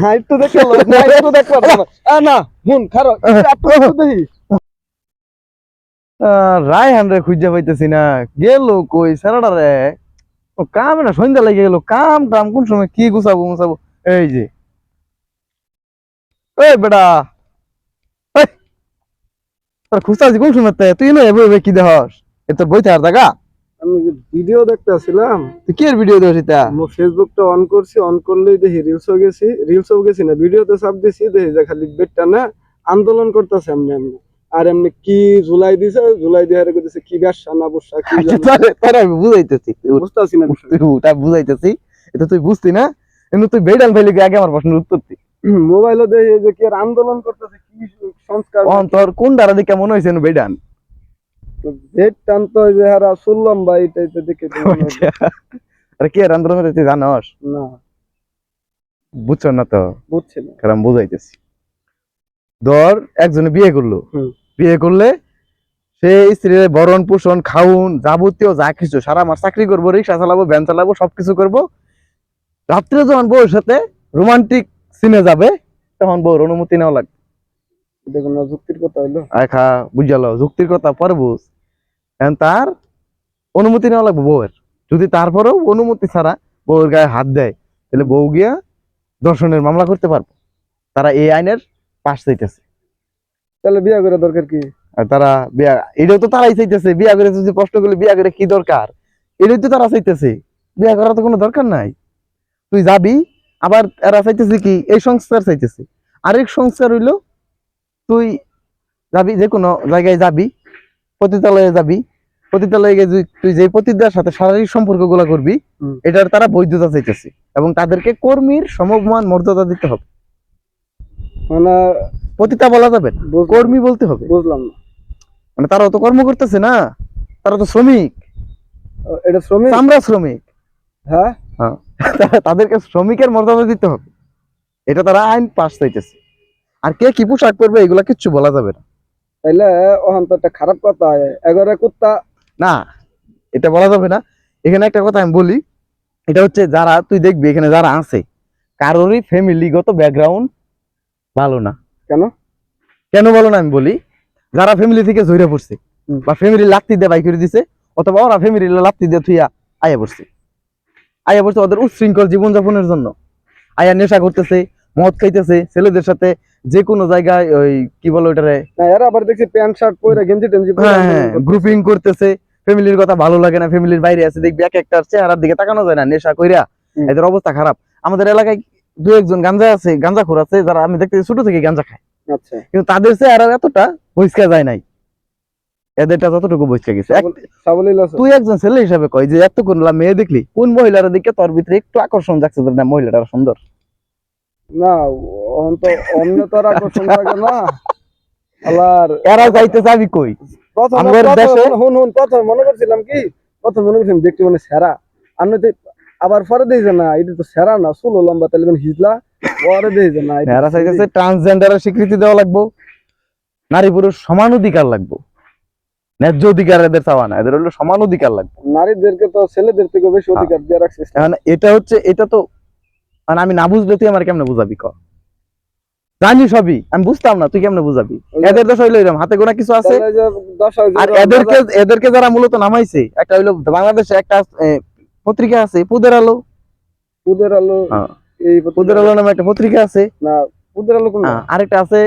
হ্যাঁ একটু দেখে না, একটু না, হুন, খারো, একটু দেখি রে খুঁজে পাইতেছি না। গেল কই? সারাটা রে। কাম না, সন্ধ্যা লেগে গেল। কাম, টাম, কোন সময় কি গুছাবো, মুছাবো? এই যে। এই বেটা। তোর খুঁজতাছি কোন সময় তুই না এবে কি দেহস এ তোর বইতে আর দেখা আমি ভিডিও দেখতেছিলাম ভিডিও ফেসবুকটা অন করছি অন করলেই দেখি রিলসও গেছি। রিলসও গেছি না ভিডিওতে চাপ দিছি দেখি যে খালি না আন্দোলন করতেছে এমনি এমনি। আর এমনি কি জুলাই দিছে জুলাই দিয়ে কি ব্যবসা না বসা কি আচ্ছা, তোরে- আমি বুঝাইতেছি। বুঝতেছি না। বুঝাইতেছি। এটা তুই বুঝতি না কিন্তু তুই বেডাল ফাইলে আগে আমার প্রশ্নের উত্তর দি। মোবাইলও দেখি যে কি আর আন্দোলন করতেছে কি সংস্কার অন তোর কোন দ্বারা দেখে মনে হয়েছে বেডান ভেট টান যে হারা শুনলাম বা এটা এটা দেখে তো হলো। আরে কি আর আন্দোলন তুই জানস? না। বুঝছ না তো? বুঝছি না। কারণ বুঝাইতেছি। ধর একজনে বিয়ে করল। বিয়ে করলে সে স্ত্রীর বরণ পোষণ খাউন যাবতীয় যা কিছু সারা মাস চাকরি করব রিক্সা চালাবো ভ্যান চালাবো সবকিছু করব। রাত্রে যখন বউর সাথে রোমান্টিক সিনে যাবে তখন বউর অনুমতি নেওয়া লাগবে। দেখুন যুক্তির কথা হইল। আখা বুঝালো। যুক্তির কথা পরে বুঝ। এখন তার অনুমতি নেওয়া লাগবে বউয়ের। যদি তারপরেও অনুমতি ছাড়া বউয়ের গায়ে হাত দেয় তাহলে বউ গিয়া দর্শনের মামলা করতে পারব। তারা এই আইনের পাশ চাইতেছে। তাহলে বিয়া করে দরকার কি? আর তারা বিয়া এটাও তো তারাই চাইতেছে। বিয়া করে যদি প্রশ্ন করলে বিয়া করে কি দরকার? এটাই তো তারা চাইতেছে। বিয়া করার তো কোনো দরকার নাই। তুই যাবি আবার এরা চাইতেছে কি এই সংস্কার চাইতেছে। আরেক সংস্কার হইল তুই যাবি যে কোনো জায়গায় যাবি পতিতালয়ে যাবি পতিতালয়ে গিয়ে তুই- যে পতিতার সাথে শারীরিক সম্পর্কগুলা করবি এটার তারা বৈধতা চাইতেছে এবং তাদেরকে কর্মীর সমমান মর্যাদা দিতে হবে। মানে পতিতা বলা যাবে কর্মী বলতে হবে। বুঝলাম না। মানে তারাও তো কর্ম করতেছে না তারা তো শ্রমিক। এটা শ্রমিক? আমরা শ্রমিক। হ্যাঁ? হ্যাঁ তাদেরকে শ্রমিকের মর্যাদা দিতে হবে। এটা তারা আইন পাস চাইতেছে। আর কে কি পোশাক পরবে এগুলা কিচ্ছু বলা যাবে না। তাইলে ওখান তো একটা খারাপ কথা এগারে কুত্তা। না এটা বলা যাবে না। এখানে একটা কথা আমি বলি এটা হচ্ছে যারা তুই দেখবি এখানে যারা আছে কারোরই ফ্যামিলিগত ব্যাকগ্রাউন্ড ভালো না। কেন? কেন ভালো না আমি বলি যারা ফ্যামিলি থেকে ঝরে পড়ছে বা ফ্যামিলি লাত্তি দিয়ে বাই করে দিছে অথবা ওরা ফ্যামিলি লাত্তি দিয়ে থুইয়া আয়া পড়ছে। আয়া পড়ছে ওদের উচ্ছৃঙ্খল জীবনযাপনের জন্য। আয়া নেশা করতেছে মদ খাইতেছে ছেলেদের সাথে যে কোনো জায়গায় ওই কি বলে ওটারে এরা আবার দেখছি প্যান্ট শার্ট পরে গেঞ্জি টেঞ্জি হ্যাঁ হ্যাঁ করতেছে। গ্রুপিং করতেছে। ফ্যামিলির কথা ভালো লাগে না ফ্যামিলির বাইরে আছে দেখবি এক একটার চেহারার দিকে তাকানো যায় না নেশা কইরা। এদের অবস্থা খারাপ। আমাদের এলাকায় দু একজন গাঞ্জা আছে গাঞ্জা খোর আছে যারা আমি দেখতে ছোট থেকে গাঞ্জা খায়। আচ্ছা। কিন্তু তাদের চেহারা এতটা বহিষ্কার যায় নাই। এদেরটা যতটুকু বহিষ্কার গেছে। তুই একজন ছেলে হিসাবে কয় যে এত কোন মেয়ে দেখলি কোন মহিলার দিকে তোর ভিতরে একটু আকর্ষণ যাচ্ছে না মহিলাটা সুন্দর? না ওখান অন্য তো আকর্ষণ থাকে না। আলার এরা যাইতে যাবি কই? আমাদের দেশে- হুন হুন প্রথমে মনে করছিলাম কি? প্রথম মনে করছিলাম দেখতে মানে সেরা। আর আবার পরে দেখছে না এটা তো সেরা না চুলো লম্বা তাহলে মানে হিজলা? পরে দেখছে না এরা চাইতেছে ট্রান্সজেন্ডারের স্বীকৃতি দেওয়া লাগবো। নারী পুরুষ সমান অধিকার লাগবো। ন্যায্য অধিকার এদের চাওয়া না এদের হলো সমান অধিকার লাগবে। নারীদেরকে তো ছেলেদের থেকে বেশি হ্যাঁ। অধিকার দিয়ে রাখছে এটা হচ্ছে এটা তো মানে আমি না বুঝলে তুই আমার কেমনে বুঝাবি ক? জানি সবই। আমি বুঝতাম না তুই কেমনে বুঝাবি? এদের দেশ হইল এরকম হাতে গোনা কিছু আছে? আর এদেরকে এদেরকে যারা মূলত নামাইছে একটা হইল বাংলাদেশে একটা পত্রিকা আছে পুদের আলো। পুদের আলো হ্যাঁ। এই পুদের আলো নামে একটা পত্রিকা আছে। না পুদের আলো কোন আহ, আরেকটা আছে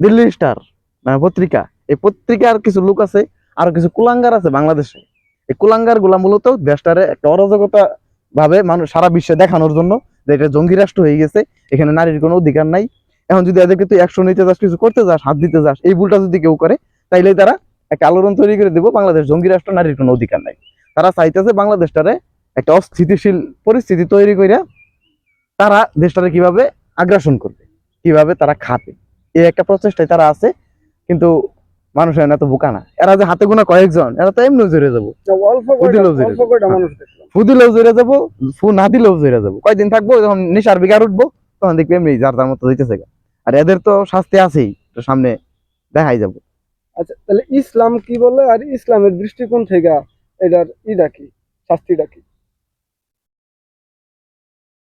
দিল্লি স্টার মানে পত্রিকা। এই পত্রিকার কিছু লোক আছে আর কিছু কুলাঙ্গার আছে বাংলাদেশে। এই কুলাঙ্গারগুলা মূলত দেশটারে একটা অরাজকতা ভাবে মানুষ সারা বিশ্বে দেখানোর জন্য যে এটা জঙ্গি রাষ্ট্র হয়ে গেছে, এখানে নারীর কোনো অধিকার নাই। এখন যদি এদেরকে তুই একশো নিতে যাস, কিছু করতে যাস, হাত দিতে যাস, এই ভুলটা যদি কেউ করে, তাইলে তারা একটা আলোড়ন তৈরি করে দেবো, বাংলাদেশ জঙ্গি রাষ্ট্র নারীর কোনো অধিকার নাই। তারা চাইতেছে বাংলাদেশটারে একটা অস্থিতিশীল পরিস্থিতি তৈরি কইরা তারা দেশটারে কীভাবে আগ্রাসন করবে, কীভাবে তারা খাবে। এই একটা প্রচেষ্টায় তারা আছে, কিন্তু মানুষের এত বোকা না। এরা যে হাতে গোনা কয়েকজন এরা তো এমনি জড়ে যাব। অল্প পুদের কয়টা আলো যেটা। অল্প কয়টা মানুষ দেখলাম। ফু দিলেও জড়ে যাব ফু না দিলেও জড়ে যাব। কয়দিন থাকব যখন নেশার বিকার উঠবো তখন দেখবি এমনি যার তার মতো গা। আর এদের তো শাস্তি আছেই তো সামনে দেখাই যাব। আচ্ছা তাহলে ইসলাম কি বলে আর ইসলামের দৃষ্টিকোণ থেকে এটার ইটা কি? শাস্তিটা কি?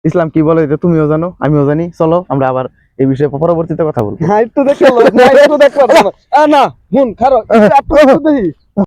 ইসলাম কি বলে এটা তুমিও জানো আমিও জানি। চলো আমরা আবার এই বিষয়ে পরবর্তীতে কথা বলব। হ্যাঁ একটু দেখে না একটু দেখলাম না। না হুন খারো একটু দেখি